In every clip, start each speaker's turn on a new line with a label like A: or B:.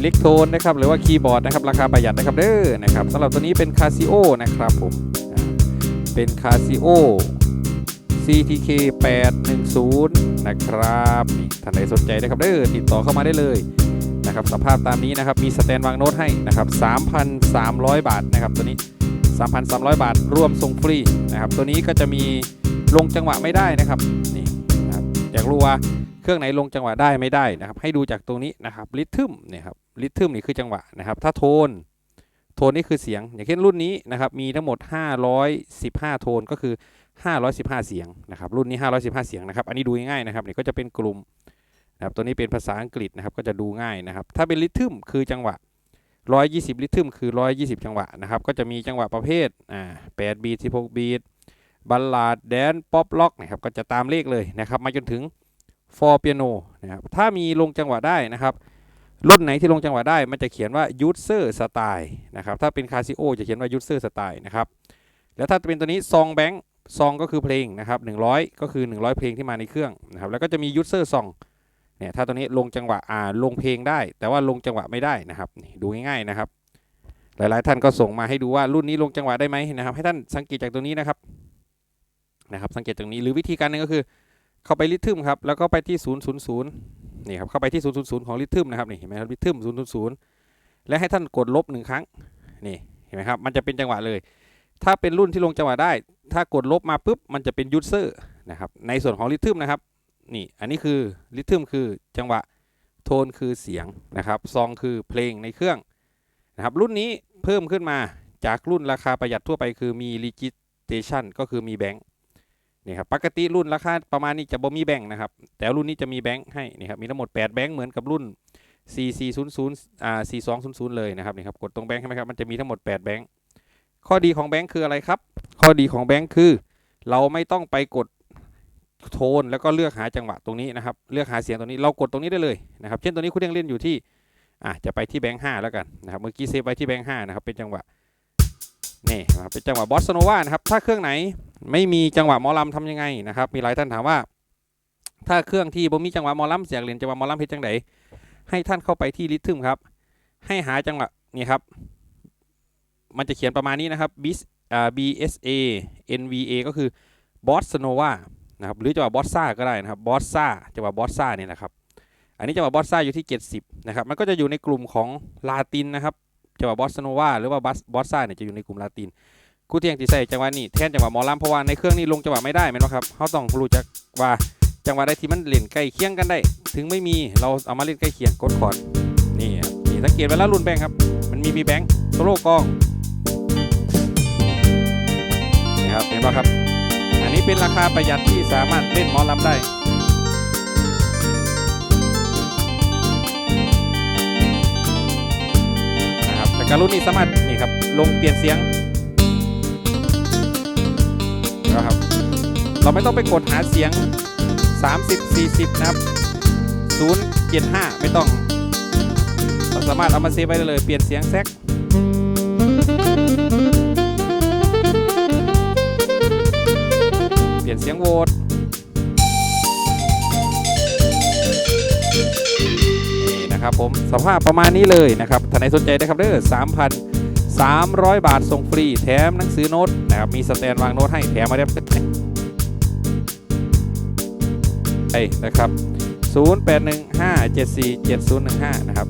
A: อิเล็กโทนนะครับหรือว่าคีย์บอร์ดนะครับราคาประหยัดนะครับเด้อนะครับสำหรับตัวนี้เป็นคาซิโอนะครับผมเป็นคาซิโอ CTK 810นะครับท่านใดสนใจนะครับเด้อติดต่อเข้ามาได้เลยนะครับสภาพตามนี้นะครับมีสแตนวางโน้ตให้นะครับ3,300 บาทนะครับตัวนี้ 3,300 บาทร่วมส่งฟรีนะครับตัวนี้ก็จะมีลงจังหวะไม่ได้นะครับนี่นะครับอยากรู้ว่าเครื่องไหนลงจังหวะได้ไม่ได้นะครับ ให้ดูจากตรงนี้นะครับริทึมเนี่ยครับ ริทึมนี่คือจังหวะนะครับ ถ้าโทน โทนนี่คือเสียง อย่างเช่นรุ่นนี้นะครับ มีทั้งหมด 515 โทนก็คือ 515 เสียงนะครับ รุ่นนี้ 515 เสียงนะครับ อันนี้ดูง่ายๆนะครับนี่ก็จะเป็นกลุ่มนะครับ ตัวนี้เป็นภาษาอังกฤษนะครับ ก็จะดูง่ายนะครับ ถ้าเป็นริทึมคือจังหวะ 120 ริทึมคือ 120 จังหวะนะครับ ก็จะมีจังหวะประเภท อ่า8บีท16บีทบัลลาดแดนป๊อปล็อกนะครับ ก็จะตามเลขเลยนะครับ มาจนถึงฟอร์เปียโนนะครับ ถ้ามีลงจังหวะได้นะครับ รุ่นไหนที่ลงจังหวะได้มันจะเขียนว่า user style นะครับ ถ้าเป็นคาซิโอจะเขียนว่า user style นะครับ แล้วถ้าเป็นตัวนี้ซองแบงค์ซองก็คือเพลงนะครับ100 ก็คือ 100 เพลงที่มาในเครื่องนะครับ แล้วก็จะมี user song เนี่ยถ้าตัวนี้ลงจังหวะอ่าลงเพลงได้ แต่ว่าลงจังหวะไม่ได้นะครับ ดูง่ายๆนะครับ หลายๆท่านก็ส่งมาให้ดูว่ารุ่นนี้ลงจังหวะได้ไหมนะครับ ให้ท่านสังเกตจากตรงนี้นะครับ นะครับ สังเกตตรงนี้หรือวิธีการหนึงก็คือ เข้าไปริทึมครับ แล้วก็ไปที่ 000 นี่ครับเข้าไปที่000ของริทึมนะครับนี่เห็นไหมครับริทึม000และให้ท่านกดลบหนึ่งครั้งนี่เห็นไหมครับมันจะเป็นจังหวะเลย ถ้าเป็นรุ่นที่ลงจังหวะได้ ถ้ากดลบมาปุ๊บมันจะเป็นยูเซอร์นะครับในส่วนของริทึมนะครับนี่อันนี้คือริทึมคือจังหวะโทนคือเสียงนะครับซองคือเพลงในเครื่องนะครับรุ่นนี้เพิ่มขึ้นมาจากรุ่นราคาประหยัดทั่วไปคือมี registration ก็คือมีแบงค์ นี่ครับปกติรุ่นราคาประมาณนี้จะบ่มีแบงค์นะครับ แต่รุ่นนี้จะมีแบงค์ให้นี่ครับมีทั้งหมด 8 แบงค์เหมือนกับรุ่น 4400อ่า4200 เลยนะครับนี่ครับกดตรงแบงค์ใช่ไหมครับมันจะมีทั้งหมด 8 แบงค์ข้อดีของแบงค์คืออะไรครับ ข้อดีของแบงค์คือ เราไม่ต้องไปกดโทนแล้วก็เลือกหาจังหวะตรงนี้นะครับ เลือกหาเสียงตรงนี้เรากดตรงนี้ได้เลยนะครับ เช่นตัวนี้คุณยังเล่นอยู่ที่อะจะไปที่แบงค์ห้าแล้วกันนะครับ เมื่อกี้เซฟไว้ที่แบงค์ห้านะครับเป็นจังหวะ นี่นะครับเป็นจังหวะบอสโนวานะครับ ถ้าเครื่องไหนไม่มีจังหวะมอลำทำยังไงนะครับ มีหลายท่านถามว่า ถ้าเครื่องที่บ่มีจังหวะมอลำเสียงเรียนจังหวะมอลำเพชรจังไดให้ท่านเข้าไปที่ริทึมครับ ให้หาจังหวะนี่ครับ มันจะเขียนประมาณนี้นะครับบิสอ่า B S A N V A ก็คือบอสโนวานะครับหรือจังหวะบอสซ่าก็ได้นะครับบอสซ่าจังหวะบอสซ่าเนี่ยนะครับ อันนี้จังหวะบอสซ่าอยู่ที่ 70นะครับมันก็จะอยู่ในกลุ่มของลาตินนะครับ จังหวะบอสโนวาหรือว่าบอสบอสซ่าเนี่ยจะอยู่ในกลุ่มลาตินกูเทียงที่ใส่จังหวะนี้แทนจังหวะหมอลำเพราะว่าในเครื่องนี้ลงจังหวะไม่ได้แม่นบ่ครับเขาต้องรู้จักว่าจังหวะใดที่มันเล่นใกล้เคียงกันได้ ถึงไม่มีเราเอามาเล่นใกล้เคียงกดคอร์ดนี่ครับนี่สังเกตไว้แล้วรุ่นแบงค์ครับ มันมีมีแบงค์โซโล่กองนี่ครับเห็นป่ะครับ อันนี้เป็นราคาประหยัดที่สามารถเล่นหมอลำได้ การรุ่นนี้สามารถนี่ครับลงเปลี่ยนเสียงนะครับเราไม่ต้องไปกดหาเสียง 30 40 นะครับ 075 ไม่ต้อง เราสามารถเอามาเซฟไว้เลย เปลี่ยนเสียงแซก นะครับผมสภาพประมาณนี้เลยนะครับท่านใดสนใจนะครับเด้อ3,300บาทส่งฟรีแถมหนังสือโน้ตนะครับมีสแตนวางโน้ตให้แถมมาเรียบไอ้นะครับ0815747015 นะครับ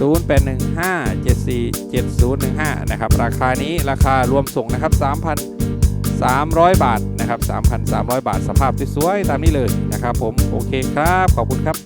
A: 0815747015 นะครับ ราคานี้ราคารวมส่งนะครับ 3,300 บาทนะครับ 3,300 บาท สภาพสวยๆตามนี้เลยนะครับผม โอเคครับ ขอบคุณครับ